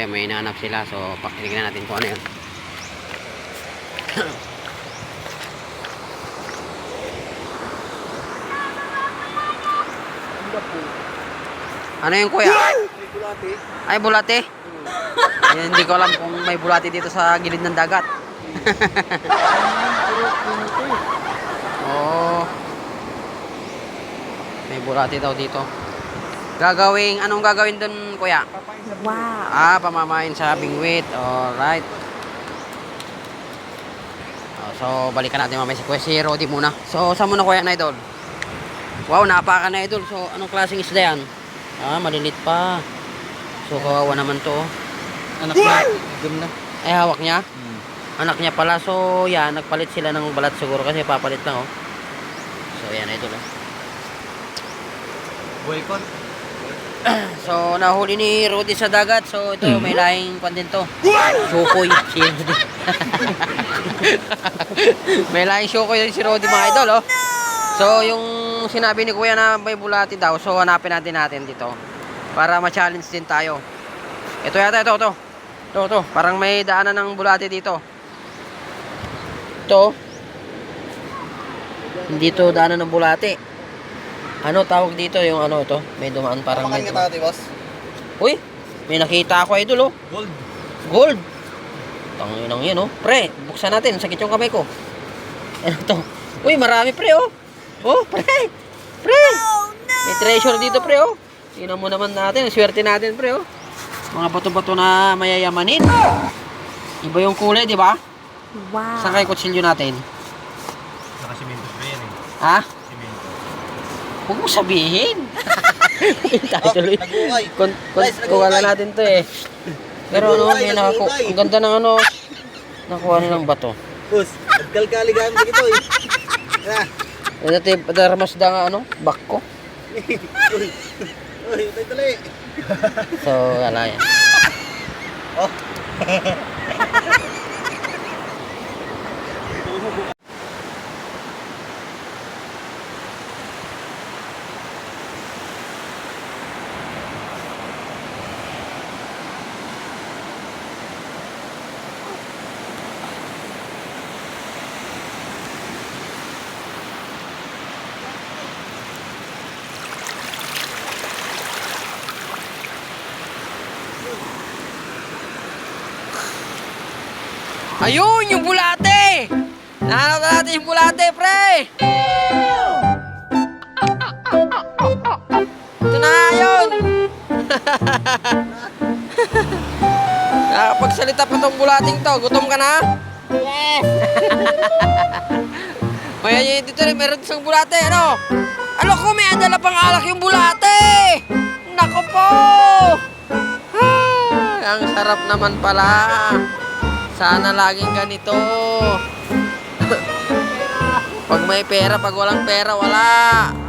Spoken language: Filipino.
kuya may hinahanap sila. So, pakinig natin kung ano yun. Ano yung kuya? Ay, bulate. Yan, hindi ko alam kung may bulate dito sa gilid ng dagat. Oo. May bulate daw dito. Gagawing, anong gagawin dun, kuya? Wow. Ah, pamamain sa bingwit. Alright. Oh, so, balikan natin mamaya si Kuya si Rodi muna. So, saan muna kuya na idol? Wow, napaka na idol. So, anong klaseng isda yan? Ah, malilit pa. So, kawawa naman to. oh. Anak na. Gum na. Ay, hawak niya. Hmm. Anak niya pala. So, yan. Nagpalit sila ng balat siguro kasi papalit lang, oh. So, yan, idol, oh. Boycott. So, nahuli ni Rudy sa dagat. So, ito, may lahing pan din to. Sukoy. Si Rudy. may lahing sukoy din si Rudy, mga idol, oh. So, yung sinabi ni Kuya na may bulati daw, so hanapin natin natin dito. Para ma-challenge din tayo. Ito yata, ito, ito. Ito, ito. Parang may daanan ng bulati dito. Ito. Hindi to daanan ng bulati. Ano tawag dito yung ano ito? May dumaan parang may Pamakan dumaan. ka tati, boss. Uy, may nakita ako idol oh. Gold. Gold. Tangin nang yan oh. Pre, buksan natin. Sakit yung kamay ko. Ano to? Uy, marami pre oh. Oh, pre. Pre. May treasure dito pre oh. Tingnan mo naman natin. Ang Swerte natin pre oh. Mga bato-bato na mayayamanin. Iba yung kulay, di ba? Wow. Saan kayo kutsilyo natin? Nakasimento pa yan eh. Ha? Huwag mo sabihin. Tayo tuloy. Kun, kun, Guys, kuha na natin to eh. Pero ano, may nakaku... nag-ukay. Ang ganda ng ano. Nakuha nilang bato. Boss, nagkalkali gamit ito eh. Ah. Ano ito, darmas da nga ano, bakko. Uy. Uy, utay tali. So, wala yan. Oh. Ayun, yung bulate! Nahanap na natin yung bulate, pre! Ito na nga yun! Nakapagsalita pa tong bulating to. Gutom ka na? Yes. May ayun dito rin, meron isang bulate, ano? Ano ko, may adala pang alak yung bulate! Nako po! Ang sarap naman pala. Sana laging ganito. pag may pera, pag walang pera, wala.